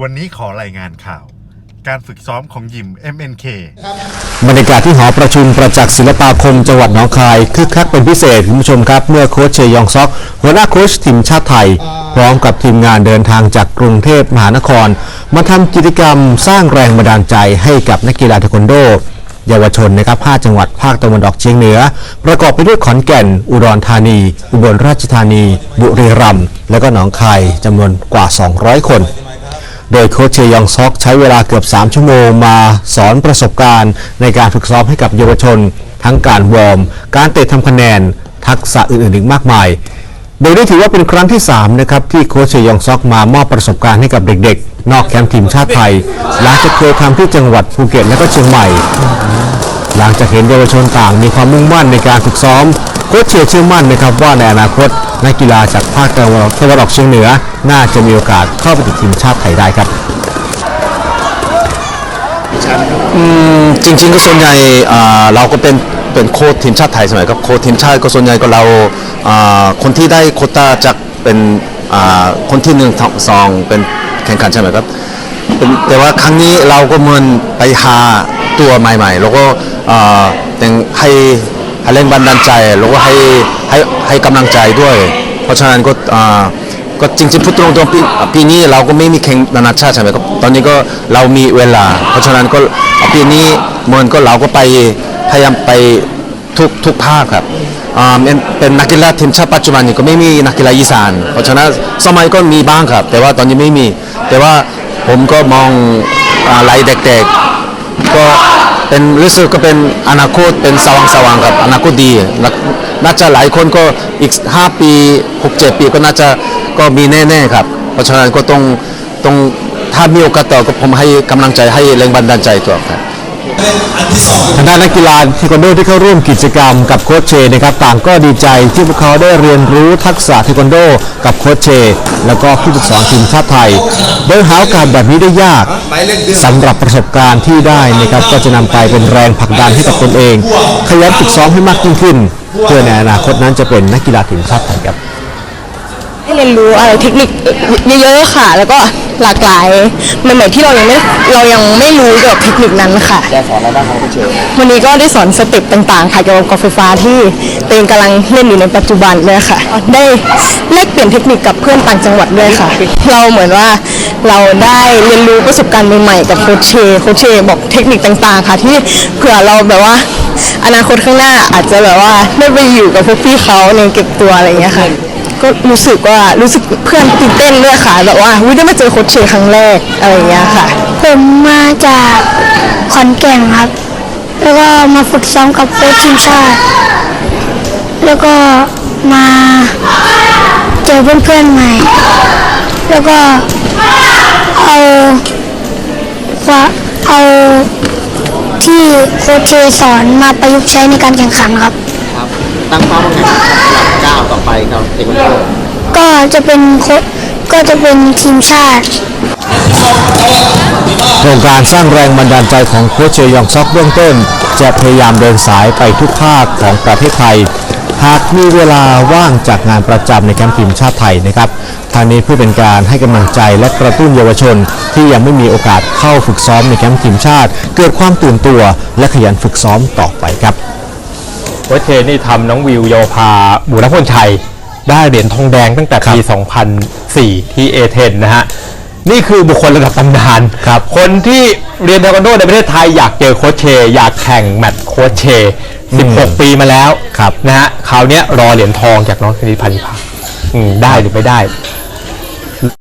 วันนี้ขอรายงานข่าว การฝึกซ้อมของยิม MNK บรรยากาศที่หอประชุมประจักษ์ศิลปาคมจังหวัดหนองคายคึกคักเป็นพิเศษคุณผู้ชมครับ เมื่อโค้ชเชยองซอก หัวหน้าโค้ชทีมชาติไทย พร้อมกับทีมงานเดินทางจากกรุงเทพมหานคร มาทำกิจกรรมสร้างแรงบันดาลใจให้กับนักกีฬาเทควันโด เยาวชนนะครับ5จังหวัดภาคตะวันออกเฉียงเหนือ ประกอบไปด้วยขอนแก่น อุดรธานี อุบลราชธานี บุรีรัมย์และก็หนองคายจำนวนกว่า 200 คนโดยโค้ชเชยองซอกใช้เวลาเกือบ 3 ชั่วโมงมาสอนประสบการณ์ในการฝึกซ้อมให้กับเยาวชน ทั้งการวอร์ม การเตะทำคะแนน ทักษะอื่นๆอีกมากมาย โดยได้ถือว่าเป็นครั้งที่ 3 นะครับ ที่โค้ชเชยองซอกมามอบประสบการณ์ให้กับเด็กๆ นอกแคมป์ทีมชาติไทย หลังจากเคยทำที่จังหวัดภูเก็ตและก็เชียงใหม่ หลังจากเห็นเยาวชนต่างมีความมุ่งมั่นในการฝึกซ้อมโค้ชเชียร์เชื่อมั่นนะครับว่าในอนาคตนักกีฬาจากภาคตะวันออกตะวันออกเฉียงเหนือ น่าจะมีโอกาสเข้าไปติดทีมชาติไทยได้ครับจริงๆก็ส่วนใหญ่เราก็เป็นเป็นโค้ชทีมชาติไทยใช่ไหมครับโค้ชทีมชาติก็ส่วนใหญ่ก็เราคนที่ได้โคต้าจากเป็นคนที่หนึ่งสองเป็น แข่งขันใช่ไหมครับ แต่ว่าครั้งนี้เราก็เหมือนไปหาตัวใหม่ๆ แล้วก็อ่าแต่งให้ให้แรงบันดาลใจ แล้วก็ให้ให้ให้กำลังใจด้วย เพราะฉะนั้นก็อ่าก็จริงๆพูดตรงๆปีปีนี้เราก็ไม่มีแข่งนานาชาติใช่ไหมครับตอนนี้ก็เรามีเวลา เพราะฉะนั้นก็ปีนี้มันก็เราก็ไปพยายามไปทุกทุกภาคครับ เป็นเป็นนักกีฬาทีมชาติปัจจุบันนี้ก็ไม่มีนักกีฬาอีสาน เพราะฉะนั้นสมัยก็มีบ้างครับ แต่ว่าตอนนี้ไม่มี แต่ว่าผมก็มองอะไรเด็กๆ ก็เป็นรู้สึกก็เป็นอนาคตเป็นสว่างสว่างครับอนาคตดีน่าน่าจะหลายคนก็อีก 5 ปี 6 7 ปีก็น่าจะก็มีแน่ๆครับ เพราะฉะนั้นก็ต้องต้องถ้ามีโอกาสต่อก็ผมให้กำลังใจให้แรงบันดาลใจตัวครับ ทางด้านนักกีฬาเทควันโดที่เข้าร่วมกิจกรรมกับโค้ชเชนะครับต่างก็ดีใจที่พวกเขาได้เรียนรู้ทักษะเทควันโดกับโค้ชเช แล้วก็ผู้ฝึกสอนทีมชาติไทย โดยหาโอกาสแบบนี้ได้ยากสำหรับประสบการณ์ที่ได้นะครับก็จะนำไปเป็นแรงผลักดันให้กับตนเอง ขยันฝึกซ้อมให้มากยิ่งขึ้น เพื่อในอนาคตนั้นจะเป็นนักกีฬาทีมชาติไทยครับ ให้เรียนรู้อะไรเทคนิคเยอะๆค่ะ แล้วก็หลากหลายใหม่ๆที่เรายังไม่เรายังไม่รู้เกี่ยวกับเทคนิคนั้นค่ะได้สอนอะไรบ้างครับเชวันนี้ก็ได้สอนสเต็ปต่างๆ ค่ะเกี่ยวกับกอล์ฟไฟฟ้าที่ตัวเองกำลังเล่นอยู่ในปัจจุบันด้วยค่ะ ได้แลกเปลี่ยนเทคนิคกับเพื่อนต่างจังหวัดด้วยค่ะ เราเหมือนว่าเราได้เรียนรู้ประสบการณ์ใหม่ๆกับโคชเชโคชเชบอกเทคนิคต่างๆ ค่ะที่เผื่อเราแบบว่าอนาคตข้างหน้าอาจจะแบบว่าได้ไปอยู่กับพวกพี่เขาในเก็บตัวอะไรอย่างเงี้ยค่ะ ก็รู้สึกว่ารู้สึกเพื่อนตื่นเต้นด้วยค่ะแบบว่าวิได้มาเจอโค้ชเชครั้งแรกอะไรอย่างเงี้ยค่ะ ผมมาจากขอนแก่นครับ แล้วก็มาฝึกซ้อมกับโค้ชทีมชาติ แล้วก็มาเจอเพื่อนๆใหม่ แล้วก็เอาว่าเอาที่โค้ชเชสอนมาประยุกต์ใช้ในการแข่งขันครับครับตั้งเป้าว่าไง ทควันโดก็จะเป็นโค้ชก็จะเป็นทีมชาติ โครงการสร้างแรงบันดาลใจของโค้ชเชยองซอกเบื้องต้น จะพยายามเดินสายไปทุกภาคของประเทศไทย หากมีเวลาว่างจากงานประจำในแคมป์ทีมชาติไทยนะครับ ทางนี้เพื่อเป็นการให้กำลังใจและกระตุ้นเยาวชน ที่ยังไม่มีโอกาสเข้าฝึกซ้อมในแคมป์ทีมชาติ เกิดความตื่นตัวและขยันฝึกซ้อมต่อไปครับ โค้ชเชนี่ทำน้องวิวโยพาบุรพลชัย ได้เหรียญทองแดงตั้งแต่ปี 2004 ที่เอเธนนะฮะ นี่คือบุคคลระดับตำนานครับคนที่เรียนเทควันโดในประเทศไทยอยากเจอโค้ชเช อยากแข่งแมตช์โค้ชเช 16 ปีมาแล้วครับนะฮะคราวเนี้ยรอเหรียญทองจากน้องคณิตพันธ์พาอืมได้หรือไม่ได้